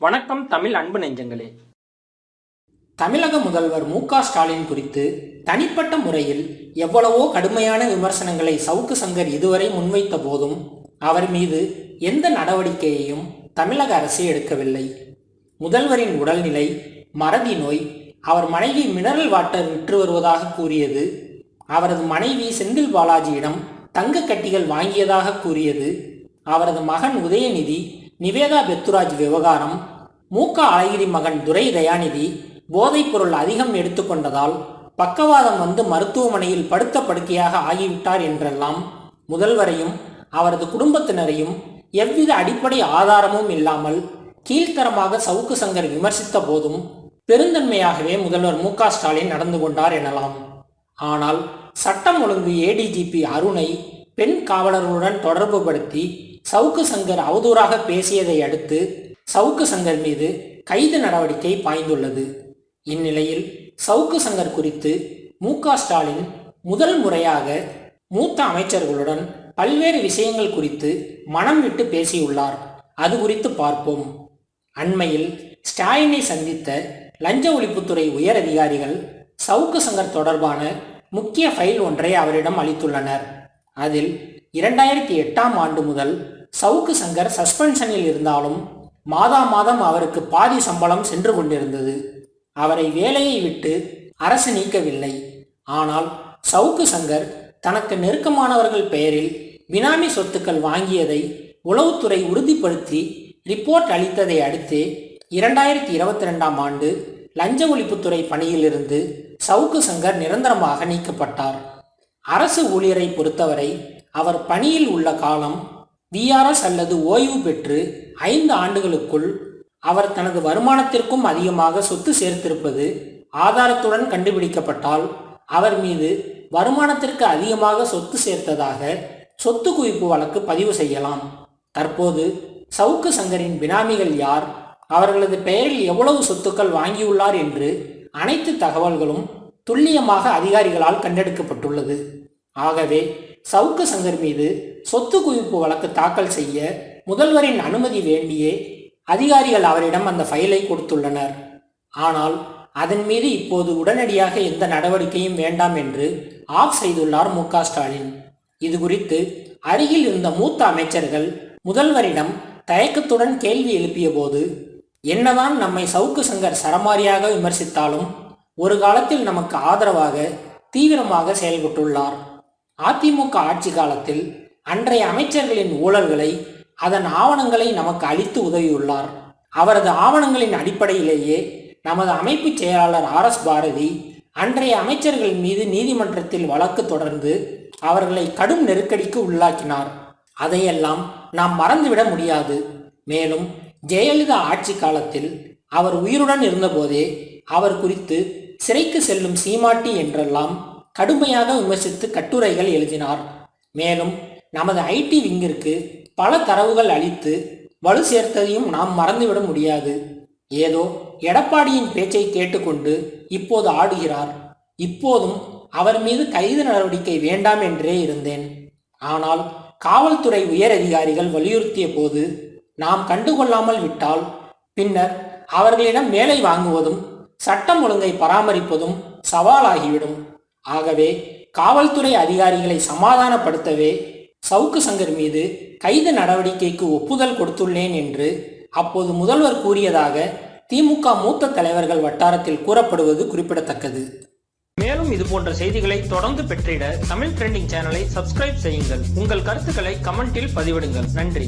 வணக்கம் தமிழ் அன்பு நெஞ்சங்களே. தமிழக முதல்வர் மு ஸ்டாலின் குறித்து தனிப்பட்ட முறையில் எவ்வளவோ கடுமையான விமர்சனங்களை சவுக்கு சங்கர் இதுவரை முன்வைத்த போதும் அவர் மீது எந்த நடவடிக்கையையும் தமிழக அரசு எடுக்கவில்லை. முதல்வரின் உடல்நிலை மறதி நோய் அவர் மனைவி மினரல் வாட்டர் விற்று வருவதாக கூறியது அவரது மனைவி செந்தில் பாலாஜியிடம் தங்க கட்டிகள் வாங்கியதாக கூறியது அவரது மகன் உதயநிதி நிவேதா பெத்துராஜ் விவகாரம் மூக்க அழகிரி மகன் துரை தயாநிதி போதைப்பொருள் அதிகம் எடுத்துக்கொண்டதால் பக்கவாதம் வந்து மருத்துவமனையில் படுத்த படுக்கையாக ஆகிவிட்டார் என்றெல்லாம் முதல்வரையும் அவரது குடும்பத்தினரையும் எவ்வித அடிப்படை ஆதாரமும் இல்லாமல் கீழ்த்தரமாக சவுக்கு சங்கர் விமர்சித்த போதும் பெருந்தன்மையாகவே முதல்வர் மு ஸ்டாலின் நடந்து கொண்டார் எனலாம். ஆனால் சட்டம் ஒழுங்கு ஏடிஜிபி அருணை பெண் காவலர்களுடன் தொடர்புபடுத்தி சவுக்கு சங்கர் அவதூறாக பேசியதை அடுத்து சவுக்கு சங்கர் மீது கைது நடவடிக்கை பாய்ந்துள்ளது. இந்நிலையில் சவுக்கு சங்கர் குறித்து மு ஸ்டாலின் முதல் முறையாக மூத்த அமைச்சர்களுடன் பல்வேறு விஷயங்கள் குறித்து மனம் விட்டு பேசியுள்ளார். அது குறித்து பார்ப்போம். அண்மையில் ஸ்டாலினை சந்தித்த லஞ்ச ஒழிப்புத்துறை உயர் அதிகாரிகள் சவுக்கு சங்கர் தொடர்பான முக்கிய ஃபைல் ஒன்றை அவரிடம் அளித்துள்ளனர். அதில் இரண்டாயிரத்தி எட்டாம் ஆண்டு முதல் சவுக்கு சங்கர் சஸ்பென்ஷனில் இருந்தாலும் மாதா மாதம் அவருக்கு பாதி சம்பளம் சென்று கொண்டிருந்தது. அவரை வேலையை விட்டு அரசு நீக்கவில்லை. ஆனால் சவுக்கு சங்கர் தனக்கு நெருக்கமானவர்கள் பெயரில் பினாமி சொத்துக்கள் வாங்கியதை உளவுத்துறை உறுதிப்படுத்தி ரிப்போர்ட் அளித்ததை அடுத்து இரண்டாயிரத்தி இருபத்தி ரெண்டாம் ஆண்டு லஞ்ச ஒழிப்புத்துறை பணியிலிருந்து சவுக்கு சங்கர் நிரந்தரமாக நீக்கப்பட்டார். அரசு ஊழியரை பொறுத்தவரை அவர் பணியில் உள்ள காலம் விஆர்எஸ் அல்லது ஓய்வு பெற்று ஐந்து ஆண்டுகளுக்குள் அவர் தனது வருமானத்திற்கும் அதிகமாக சொத்து சேர்த்திருப்பது ஆதாரத்துடன் கண்டுபிடிக்கப்பட்டால் அவர் மீது வருமானத்திற்கு அதிகமாக சொத்து சேர்த்ததாக சொத்து குவிப்பு வழக்கு பதிவு செய்யலாம். தற்போது சவுக்கு சங்கரின் பினாமிகள் யார்? அவர்களது பெயரில் எவ்வளவு சொத்துக்கள் வாங்கியுள்ளார் என்று அனைத்து தகவல்களும் துல்லியமாக அதிகாரிகளால் கண்டெடுக்கப்பட்டுள்ளது. ஆகவே சவுக்கு சங்கர் மீது சொத்து குவிப்பு வழக்கு தாக்கல் செய்ய முதல்வரின் அனுமதி வேண்டியே அதிகாரிகள் அவரிடம் அந்த ஃபைலை கொடுத்துள்ளனர். ஆனால் அதன் மீது இப்போது உடனடியாக எந்த நடவடிக்கையும் வேண்டாம் என்று ஆஃப் செய்துள்ளார் மு. ஸ்டாலின். இது குறித்து அருகில் இருந்த மூத்த அமைச்சர்கள் முதல்வரிடம் தயக்கத்துடன் கேள்வி எழுப்பிய போது என்னதான் நம்மை சவுக்கு சங்கர் சரமாரியாக விமர்சித்தாலும் ஒரு காலத்தில் நமக்கு ஆதரவாக தீவிரமாக செயல்பட்டுள்ளார். அதிமுக ஆட்சி காலத்தில் அன்றைய அமைச்சர்களின் ஊழல்களை அதன் ஆவணங்களை நமக்கு அளித்து உதவியுள்ளார். அவரது ஆவணங்களின் அடிப்படையிலேயே நமது அமைப்பு செயலாளர் ஆர் எஸ் பாரதி அன்றைய அமைச்சர்கள் மீது நீதிமன்றத்தில் வழக்கு தொடர்ந்து அவர்களை கடும் நெருக்கடிக்கு உள்ளாக்கினார். அதையெல்லாம் நாம் மறந்துவிட முடியாது. மேலும் ஜெயலலிதா ஆட்சி காலத்தில் அவர் உயிருடன் இருந்தபோதே அவர் குறித்து சிறைக்கு செல்லும் சீமாட்டி என்றெல்லாம் கடுமையாக விமர்சித்து கட்டுரைகள் எழுதினார். மேலும் நமது ஐடி விங்கிற்கு பல தரவுகள் அளித்து வலு சேர்த்ததையும் நாம் மறந்துவிட முடியாது. ஏதோ எடப்பாடியின் பேச்சை கேட்டுக்கொண்டு இப்போது ஆடுகிறார். இப்போதும் அவர் மீது கைது நடவடிக்கை வேண்டாம் என்றே இருந்தேன். ஆனால் காவல்துறை உயர் அதிகாரிகள் வலியுறுத்திய போது நாம் கண்டுகொள்ளாமல் விட்டால் பின்னர் அவர்களிடம் வேலை வாங்குவதும் சட்டம் ஒழுங்கை பராமரிப்பதும் சவாலாகிவிடும். ஆகவே காவல்துறை அதிகாரிகளை சமாதானப்படுத்தவே சவுக்கு சங்கர் மீது கைது நடவடிக்கைக்கு ஒப்புதல் கொடுத்துள்ளேன் என்று அப்போது முதல்வர் கூறியதாக திமுக மூத்த தலைவர்கள் வட்டாரத்தில் கூறப்படுவது குறிப்பிடத்தக்கது. மேலும் இது போன்ற செய்திகளை தொடர்ந்து பெற்றிட தமிழ் ட்ரெண்டிங் சேனலை சப்ஸ்கிரைப் செய்யுங்கள். உங்கள் கருத்துக்களை கமெண்டில் பதிவிடுங்கள். நன்றி.